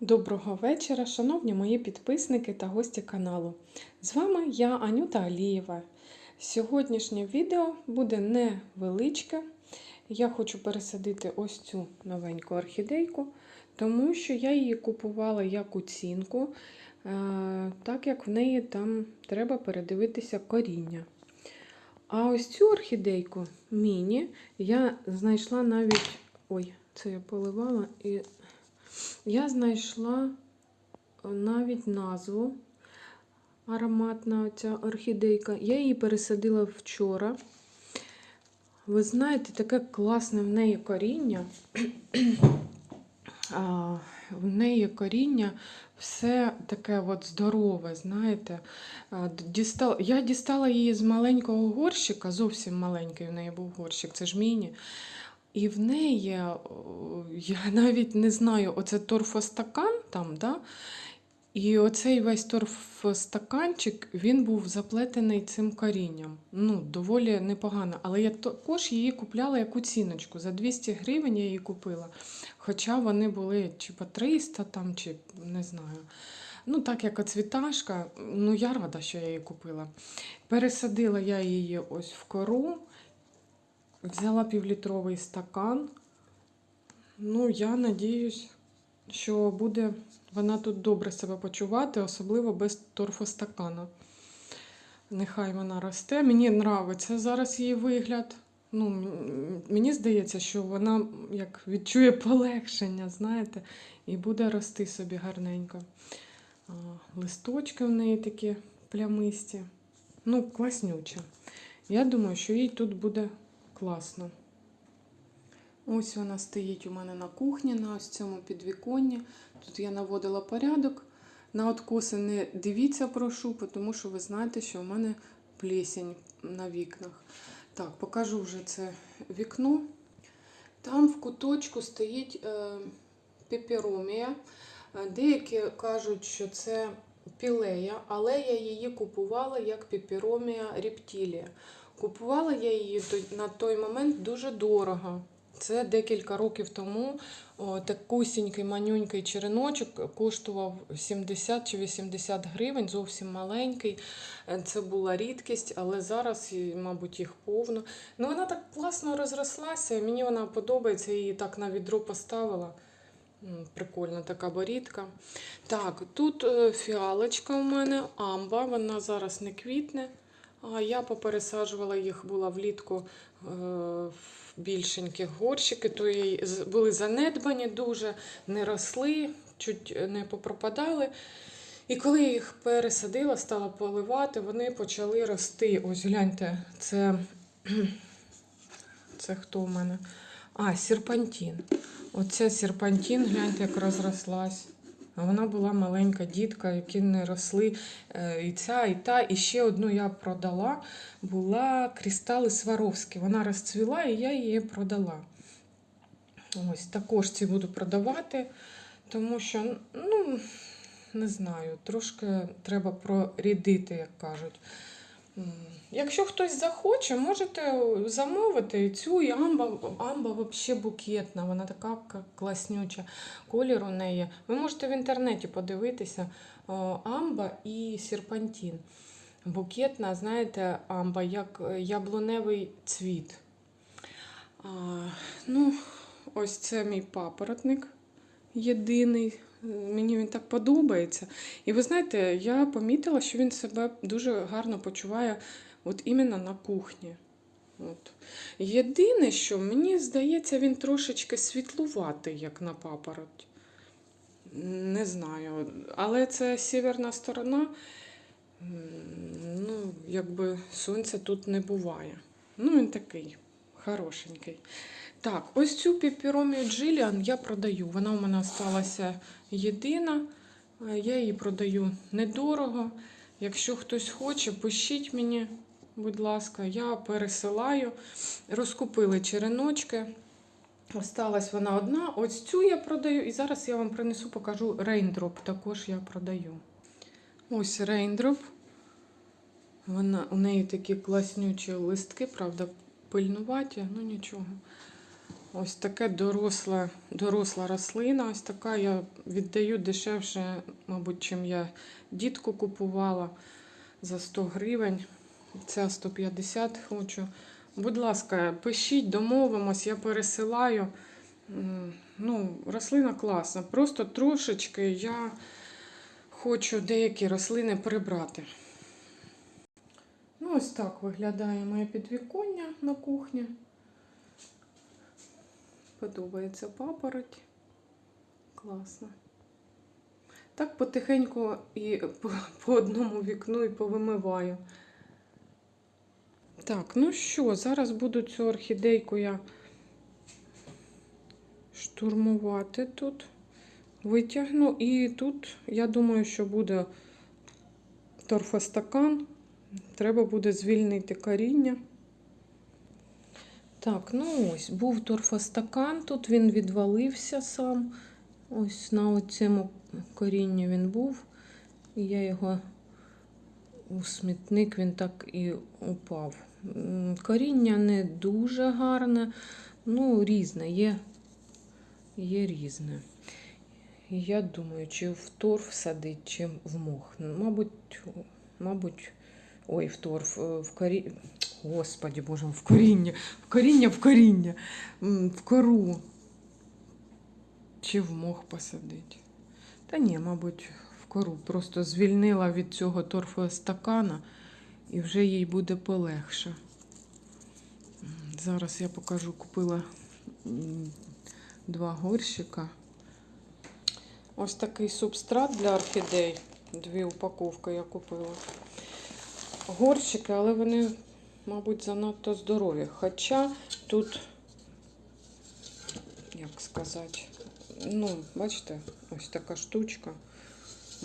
Доброго вечора, шановні мої підписники та гості каналу. З вами я, Анюта Алієва. Сьогоднішнє відео буде невеличке. Я хочу пересадити ось цю новеньку орхідейку, тому що я її купувала як оцінку, е, так як в неї там треба передивитися коріння. А ось цю орхідейку міні я знайшла навіть. Ой, це я поливала і я знайшла навіть назву ароматна ця орхідейка. Я її пересадила вчора. Ви знаєте, таке класне в неї коріння. А, В неї коріння все таке от здорове, знаєте. Дістала, я дістала її з маленького горщика, зовсім маленький в неї був горщик, це ж міні. І в неї, я навіть не знаю, оце торфостакан там, да? і оцей весь торфостаканчик, він був заплетений цим корінням. Ну, доволі непогано. Але я також її купляла як оціночку. За 200 гривень я її купила. Хоча вони були чи по 300 там, чи не знаю. Ну, так як оцвіташка, ну я рада, що я її купила. Пересадила я її ось в кору. Взяла півлітровий стакан. Ну, я надіюсь, що буде вона тут добре себе почувати, особливо без торфостакана. Нехай вона росте. Мені подобається зараз її вигляд. Ну, мені здається, що вона як відчує полегшення, знаєте, і буде рости собі гарненько. Листочки в неї такі плямисті. Ну, класнюча. Я думаю, що їй тут буде класно. Ось вона стоїть у мене на кухні, на ось цьому підвіконні. Тут я наводила порядок. На откоси не дивіться, прошу, тому що ви знаєте, що в мене плесень на вікнах. Так, покажу вже це вікно. Там в куточку стоїть е, пеперомія. Е, Деякі кажуть, що це пілея, але я її купувала як пеперомія рептілія. Купувала я її на той момент дуже дорого. Це декілька років тому такусінький манюнький череночок коштував 70 чи 80 гривень, зовсім маленький. Е, Це була рідкість, але зараз, мабуть, їх повно. Ну, вона так класно розрослася, мені вона подобається, її так на відро поставила. Прикольна така борідка. Так, тут е, фіалочка у мене, амба, вона зараз не квітне. А я попересаджувала їх була влітку е, в більшенькі горщики, то були занедбані дуже, не росли, чуть не попропадали. І коли я їх пересадила, стала поливати, вони почали рости. Ось гляньте, це, це хто в мене? А, серпантін. Оце серпантін, гляньте, як розрослась. Вона була маленька дітка, які не росли. Е, І ця, і та. І ще одну я продала. Була кристали Сваровські. Вона розцвіла, і я її продала. Ось також ці буду продавати, тому що, ну, не знаю, трошки треба прорідити, як кажуть. Якщо хтось захоче, можете замовити цю і амба, амба взагалі букетна, вона така класнюча. Колір у неї. Ви можете в інтернеті подивитися амба і серпантін. Букетна, знаєте, амба, як е, яблуневий цвіт. А, ну, ось це мій папоротник єдиний. Мені він так подобається. І ви знаєте, я помітила, що він себе дуже гарно почуває от іменно на кухні. От. Єдине, що мені здається, він трошечки світлуватий, як на папороть. Не знаю. Але це сіверна сторона. Ну, якби сонця тут не буває. Ну, він такий хорошенький. Так, ось цю піперомію Джиліан я продаю. Вона у мене сталася єдина. Е, Я її продаю недорого. Якщо хтось хоче, пишіть мені, будь ласка, я пересилаю. Розкупили череночки. Осталась вона одна. Ось цю я продаю. І зараз я вам принесу, покажу рейндроп. Також я продаю. Ось рейндроп. Вона, у неї такі класнючі листки, правда, пильнуваті, ну нічого. Ось таке доросла, доросла рослина. Ось така я віддаю дешевше, мабуть, чим я дітку купувала за 100 гривень. Ця 150 хочу. Будь ласка, пишіть, домовимось, я пересилаю. Ну, рослина класна. Просто трошечки я хочу деякі рослини прибрати. Ну, ось так виглядає моє підвіконня на кухні. Подобається папороть. Класно. Так потихеньку і по, одному вікну і повимиваю. Так, ну що, зараз буду цю орхідейку я штурмувати тут. Витягну. І тут, я думаю, що буде торфостакан. Треба буде звільнити коріння. Так, ну ось, був торфостакан, тут він відвалився сам. Ось на цьому корінні він був. І я його у смітник він так і упав. Коріння не дуже гарне, ну, різне, є, є різне. Я думаю, чи в торф садить, чи в мох. Мабуть, мабуть, ой, в торф, е, в корі... Господі боже, в коріння, в коріння, в коріння, в кору. Чи в мох посадить. Та ні, мабуть, в кору. Просто звільнила від цього торфостакана і вже їй буде полегше. Зараз я покажу, купила два горщика. Ось такий субстрат для орхідей. Дві упаковки я купила. Горщики, але вони, мабуть, занадто здорові. Хоча тут, як сказати, ну, бачите, ось така штучка.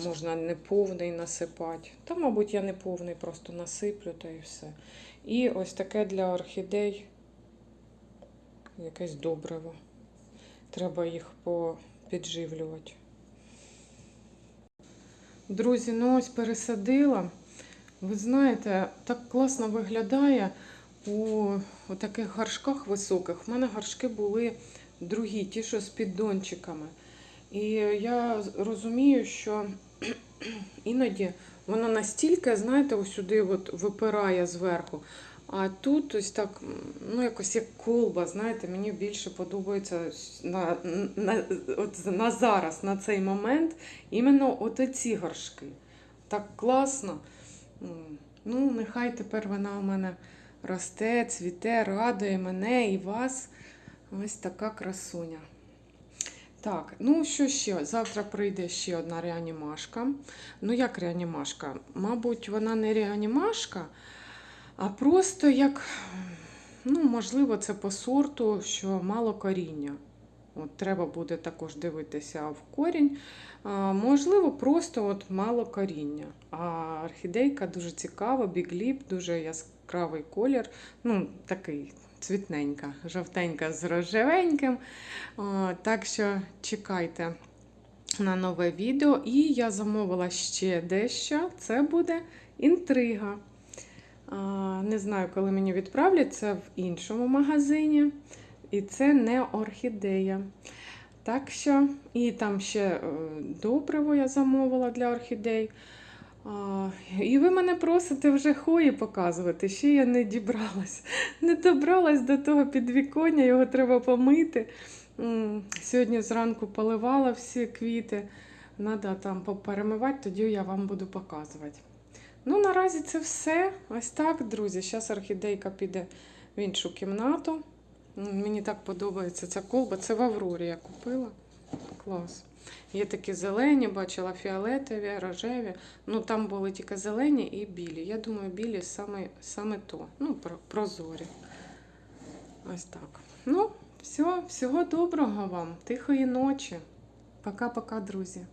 Можна не повний насипати. Та, мабуть, я не повний, просто насиплю та і все. І ось таке для орхідей якесь добриво. Треба їх попідживлювати. Друзі, ну ось пересадила. Ви знаєте, так класно виглядає у, таких горшках високих. У мене горшки були другі, ті, що з піддончиками. І я розумію, що іноді воно настільки, знаєте, сюди от випирає зверху. А тут ось так, ну якось як колба, знаєте, мені більше подобається на, на, от на зараз, на цей момент, іменно от ці горшки. Так класно. Ну, нехай тепер вона у мене росте, цвіте, радує мене і вас. Ось така красуня. Так, ну що ще? Завтра прийде ще одна реанімашка. Ну, як реанімашка? Мабуть, вона не реанімашка, а просто як, ну, можливо, це по сорту, що мало коріння. От Треба буде також дивитися в корінь. Можливо, просто от мало коріння. А орхідейка дуже цікава, бігліп, дуже яскравий колір. Ну, такий цвітненька, жовтенька з рожевеньким. Так що чекайте на нове відео. І я замовила ще дещо. Це буде інтрига. Не знаю, коли мені відправлять, це в іншому магазині. І це не орхідея. Так що, і там ще е, добриво я замовила для орхідей. А, і ви мене просите вже хої показувати. Ще я не дібралась. Не добралась до того підвіконня, його треба помити. Сьогодні зранку поливала всі квіти. Треба там поперемивати, тоді я вам буду показувати. Ну, наразі це все. Ось так, друзі. Зараз орхідейка піде в іншу кімнату. Мені так подобається ця колба. Це в Аврорі я купила. Клас. Є такі зелені, бачила фіолетові, рожеві. Ну там були тільки зелені і білі. Я думаю, білі саме, саме то. Ну, прозорі. Ось так. Ну, все, всього доброго вам, тихої ночі. Пока-пока, друзі.